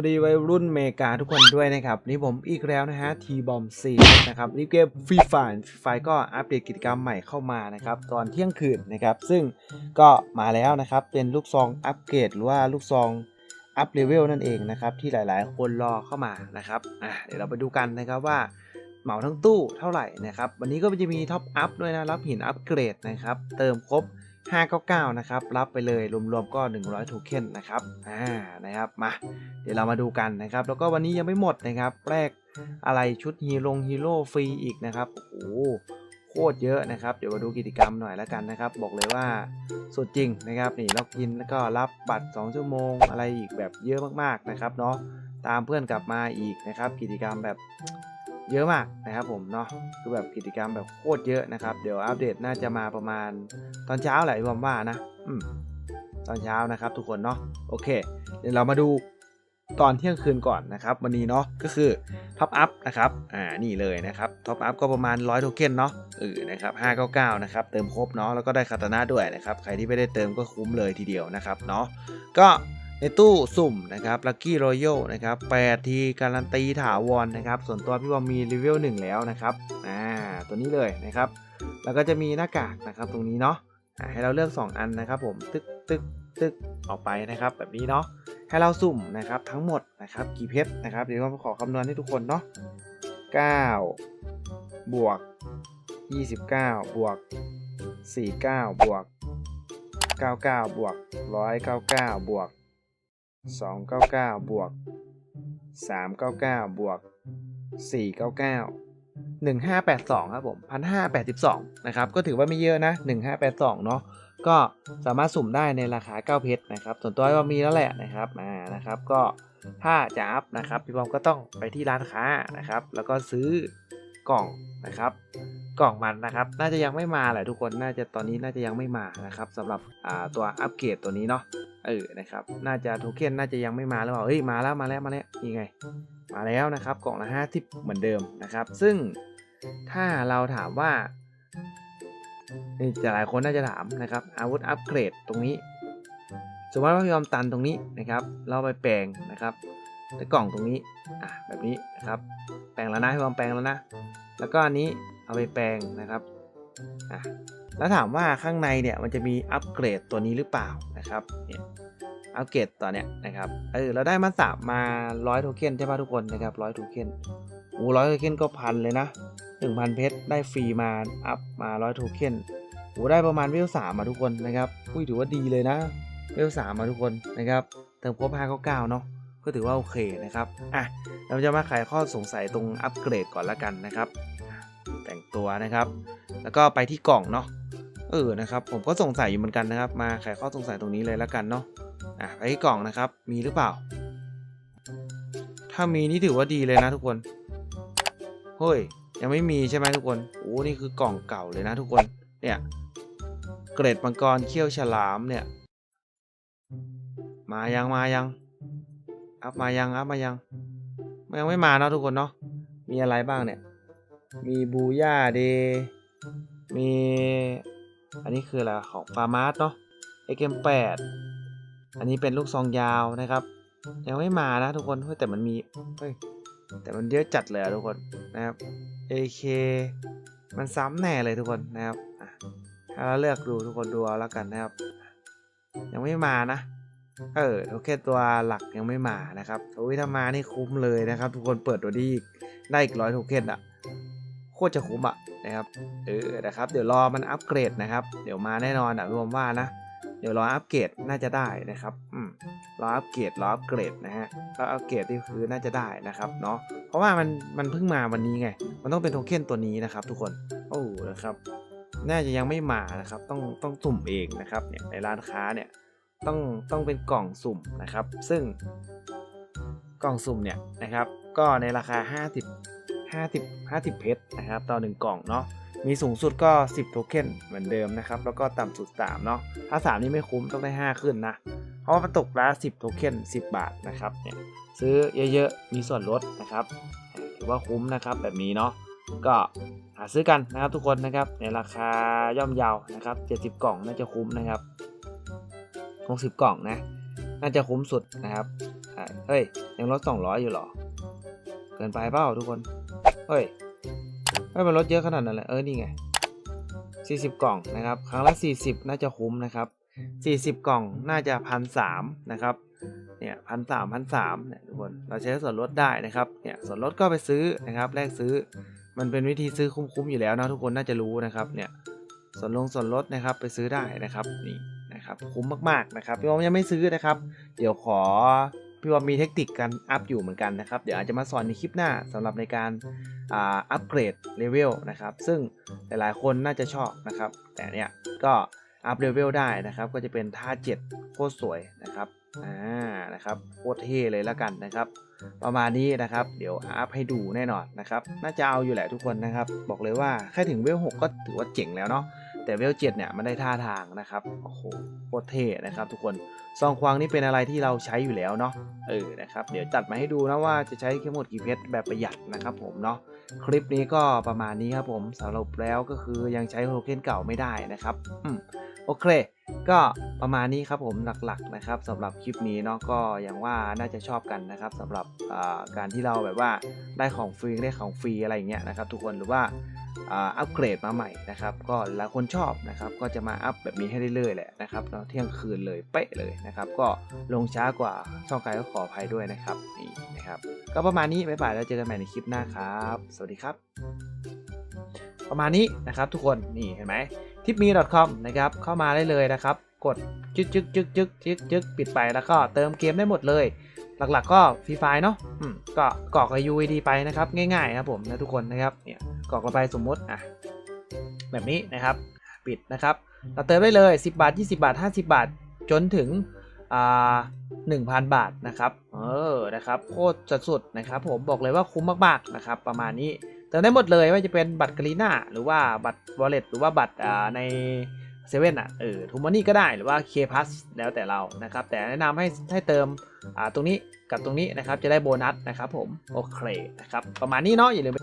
วัสดีวัยรุ่นเมกาทุกคนด้วยนะครับ นี่ผมอีกแล้วนะฮะทีบอมซีนะครับนี่เกมฟรีไฟไฟก็อัปเดตกิจกรรมใหม่เข้ามานะครับ ตอนเที่ยงคืนนะครับ ซึ่งก็มาแล้วนะครับ เป็นลูกซองอัปเกรดหรือว่าลูกซองอัพเลเวลนั่นเองนะครับ ที่หลายๆ คนรอเข้ามานะครับอะเดี๋ยวเราไปดูกันนะครับว่าเหมาทั้งตู้เท่าไหร่นะครับ วันนี้ก็จะมีท็อปอัพด้วยนะรับหินอัปเกรดนะครับ เติมครบ 599 นะครับ รับไปเลยรวมๆก็ 100 โทเค็นนะครับ อ่า นะครับ มา เดี๋ยวเรามาดูกันนะครับ แล้วก็วันนี้ยังไม่หมดนะครับ แรกอะไรชุดฮีโร่ฮีโร่ฟรีอีกนะครับ โอ้โห โคตรเยอะนะครับ เดี๋ยวมาดูกิจกรรมหน่อยแล้วกันนะครับ บอกเลยว่าสุดจริงนะครับ นี่ล็อกอินแล้วก็รับบัตร 2 ชั่วโมง อะไรอีกแบบเยอะมากๆนะครับเนาะ ตามเพื่อนกลับมาอีกนะครับ กิจกรรมแบบ เยอะมากนะครับผมเนาะคือแบบกิจกรรมแบบโคตรเยอะนะครับ เดี๋ยวอัปเดตน่าจะมาประมาณตอนเช้าแหละพี่บอมว่านะอืมตอนเช้านะครับ ทุกคนเนาะโอเค เดี๋ยวเรามาดูตอนเที่ยงคืนก่อนนะครับ วันนี้เนาะก็คือท็อปอัพนะครับอ่านี่เลยนะครับท็อปอัพก็ประมาณ100โทเค็นเนาะเออนะครับ599นะครับเติมครบเนาะแล้วก็ได้คาตานะด้วยนะครับ ใครที่ไม่ได้เติมก็คุ้มเลยทีเดียวนะครับเนาะก็ ในตู้สุ่มนะครับลั c กี้รอยัลนะครับ8ทีการันตีถาวรนะครับ ส่วนตัวพี่บอมมีรีวิวหนึ่งแล้วนะครับอ่าตัวนี้เลยนะครับ แล้วก็จะมีหน้ากากนะครับตรงนี้เนาะให้เราเลือก 2 อันนะครับ ผมตึกตึกตึกออกไปนะครับ แบบนี้เนาะให้เราสุ่มนะครับทั้งหมดนะครับกี่เพชรนะครับเดี๋ยวผมขอคำนวณให้ทุกคนเนาะ9บวก 29 บวก 49 บวก 99 บวก 199 บวก 299 บวก 399 บวก 499 1582 ครับผม 1582 นะครับ ก็ถือว่าไม่เยอะนะ 1582 เนาะก็สามารถสุ่มได้ในราคา 9 เพชรนะครับ ส่วนตัวก็มีแล้วแหละนะครับอ่านะครับก็ถ้าจะอัพนะครับพี่บอมก็ต้องไปที่ร้านค้านะครับ แล้วก็ซื้อกล่องนะครับ กล่องมันนะครับ น่าจะยังไม่มาแหละทุกคน น่าจะตอนนี้น่าจะยังไม่มานะครับสำหรับตัวอัปเกรดตัวนี้เนาะ เออ นะครับ น่าจะโทเค็นน่าจะยังไม่มาหรือเปล่า เฮ้ย มาแล้ว มาแล้ว มาแล้วยังไง มาแล้วนะครับ กล่องละห้าสิบเหมือนเดิมนะครับ ซึ่งถ้าเราถามว่านี่จะหลายคนน่าจะถามนะครับ อาวุธอัปเกรดตรงนี้ สมมติว่าพี่ยอมตันตรงนี้นะครับ เราไปแปลงนะครับในกล่องตรงนี้ อะ แบบนี้นะครับ แปลงแล้วนะพี่ยอมแปลงแล้วนะ แล้วก็อันนี้ เอาไปแปลงนะครับอะแล้วถามว่าข้างในเนี่ยมันจะมีอัปเกรดตัวนี้หรือเปล่านะครับเนี่ยอัปเกรดตัวเนี้ยนะครับเออเราได้มาสามมาร้อยโทเค็นใช่ป่ะทุกคนนะครับร้อยโทเค็นโอ้ร้อยโทเค็นก็พันเลยนะหนึ่งพันเพชรได้ฟรีมาอัพมาร้อยโทเค็นโอ้ได้ประมาณเวลสามมาทุกคนนะครับอุ้ยถือว่าดีเลยนะเวลสามมาทุกคนนะครับเติมครบห้าก้าเก้าเนาะก็ถือว่าโอเคนะครับอะเราจะมาไขข้อสงสัยตรงอัปเกรดก่อนละกันนะครับ ตัวนะครับ แล้วก็ไปที่กล่องเนาะเออนะครับ ผมก็สงสัยอยู่เหมือนกันนะครับ มาไขข้อสงสัยตรงนี้เลยแล้วกันเนาะอะไปที่กล่องนะครับ มีหรือเปล่า ถ้ามีนี่ถือว่าดีเลยนะทุกคนเฮ้ยยังไม่มีใช่ไหมทุกคนโอ้นี่คือกล่องเก่าเลยนะทุกคนเนี่ยเกรดมังกรเขี้ยวฉลามเนี่ย มายังมายังอัพมายังอัพมายังยังไม่มาเนาะทุกคนเนาะมีอะไรบ้างเนี่ย มีบูย่าเดมี อันนี้คืออะไรของฟาร์มาสเนาะเอเกมแปดอันนี้เป็นลูกซองยาวนะครับ ยังไม่มานะทุกคนเฮ้ยแต่มันมีเฮ้ยแต่มันเยอะจัดเลยอะทุกคนนะครับ AK มันซ้ำแน่เลยทุกคนนะครับถ้าเราเลือกดูทุกคนดูเอาแล้วกันนะครับ ยังไม่มานะ เออโอเคตัวหลักยังไม่มานะครับโอ้ยถ้ามานี่คุ้มเลยนะครับ ทุกคนเปิดตัวดีได้อีกร้อยโทเค็นอะ โคตรจะคุ้มอะนะครับเออนะครับ เดี๋ยวรอมันอัปเกรดนะครับ เดี๋ยวมาแน่นอนอะรวมว่านะเดี๋ยวรออัปเกรดน่าจะได้นะครับอืมรออัปเกรดรออัปเกรดนะฮะก็อัปเกรดที่คือน่าจะได้นะครับเนาะเพราะว่ามันมันเพิ่งมาวันนี้ไง มันต้องเป็นโทเค็นตัวนี้นะครับ ทุกคนโอ้นะครับน่าจะยังไม่มานะครับ ต้องต้องสุ่มเองนะครับเนี่ยในร้านค้าเนี่ยต้องต้องเป็นกล่องสุ่มนะครับ ซึ่งกล่องสุ่มเนี่ยนะครับ ก็ในราคา 50 50 50 เพชรนะครับต่อ 1 กล่องเนาะมีสูงสุดก็ 10 โทเค็นเหมือนเดิมนะครับ แล้วก็ต่ำสุด 3 เนาะถ้า 3 นี่ไม่คุ้มต้องได้ 5 ขึ้นนะ เพราะว่ามันตกละ10 โทเค็น10 บาทนะครับเนี่ยซื้อเยอะๆ มีส่วนลดนะครับถือว่าคุ้มนะครับแบบนี้เนาะก็หาซื้อกันนะครับทุกคนนะครับในราคาย่อมเยาวนะครับ 70 กล่องน่าจะคุ้มนะครับ60 กล่องนะ น่าจะคุ้มสุดนะครับเฮ้ยยังลดสองร้อยอยู่หรอ เกินไปเปล่าทุกคน เฮ้ยไม่มันลดเยอะขนาดนั้นเลยเออ นี่ไง 40 กล่องนะครับ ครั้งละ 40 น่าจะคุ้มนะครับ 40 กล่องน่าจะพันสามนะครับ เนี่ยพันสามพันสามเนี่ยทุกคน เราใช้ส่วนลดได้นะครับ เนี่ยส่วนลดก็ไปซื้อนะครับแลกซื้อ มันเป็นวิธีซื้อคุ้มๆอยู่แล้วนะทุกคนน่าจะรู้นะครับ เนี่ยส่วนลงส่วนลดนะครับไปซื้อได้นะครับนี่นะครับคุ้มมากๆนะครับพี่อมยังไม่ซื้อนะครับ เดี๋ยวขอ พี่วอมมีเทคนิคการอัพอยู่เหมือนกันนะครับ เดี๋ยวอาจจะมาสอนในคลิปหน้าสำหรับในการอัปเกรดเลเวลนะครับ ซึ่งหลายๆคนน่าจะชอบนะครับ แต่เนี่ยก็อัพเลเวลได้นะครับ ก็จะเป็นท่า7โคตรสวยนะครับอ่านะครับโคตรเท่เลยแล้วกันนะครับ ประมาณนี้นะครับ เดี๋ยวอัพให้ดูแน่นอนนะครับ น่าจะเอาอยู่แหละทุกคนนะครับ บอกเลยว่าแค่ถึงเวล6ก็ถือว่าเจ๋งแล้วเนาะ แต่เวล7เนี่ยมันได้ท่าทางนะครับโอ้โหโคตรเท่นะครับ ทุกคนซองควางนี่เป็นอะไรที่เราใช้อยู่แล้วเนาะเออนะครับเดี๋ยวจัดมาให้ดูนะว่าจะใช้ทั้งหมดกี่เพชรแบบประหยัดนะครับผมเนาะคลิปนี้ก็ประมาณนี้ครับผมสรุปแล้วก็คือยังใช้โทเค็นเก่าไม่ได้นะครับอืมโอเค ก็ประมาณนี้ครับผมหลักๆนะครับสำหรับคลิปนี้เนาะก็อย่างว่าน่าจะชอบกันนะครับสำหรับการที่เราแบบว่าได้ของฟรีได้ของฟรีอะไรอย่างเงี้ยนะครับ ทุกคนหรือว่า อัปเกรดมาใหม่นะครับ ก็หลายคนชอบนะครับ ก็จะมาอัพแบบนี้ให้เรื่อยๆแหละนะครับเนาะเที่ยงคืนเลยเป๊ะเลยนะครับ ก็ลงช้ากว่าช่องใครก็ขออภัยด้วยนะครับนี่นะครับ ก็ประมาณนี้บ๊ายบายแล้วเจอกันใหม่ในคลิปหน้าครับ สวัสดีครับ ประมาณนี้นะครับทุกคนนี่เห็นไหมทิปมี .com นะครับเข้ามาได้เลยนะครับ กดจึ๊กจึ๊กจึ๊กจึ๊กจึ๊กจึ๊กปิดไปแล้วก็เติมเกมได้หมดเลย หลักๆก็ฟรีไฟเนาะอืมก็กรอก UID ไปนะครับ ง่ายๆครับผมนะทุกคนนะครับเนี่ยกรอกลงไปสมมุติอะแบบนี้นะครับปิดนะครับเราเติมได้เลย 10 บาท 20 บาท 50 บาท จนถึงอ่า1,000 บาทนะครับเออนะครับโคตรสุดๆนะครับผมบอกเลยว่าคุ้มมากๆนะครับประมาณนี้เติมได้หมดเลยไม่ว่าจะเป็นบัตรกรีน่าหรือว่าบัตรวอลเล็ตหรือว่าบัตรอ่าใน เซเว่นอะเออทูมานี่ก็ได้หรือว่าเคพัสแล้วแต่เรานะครับ แต่แนะนำให้ให้เติมอ่าตรงนี้กับตรงนี้นะครับจะได้โบนัสนะครับผม โอเคนะครับ ประมาณนี้เนาะอย่าลืม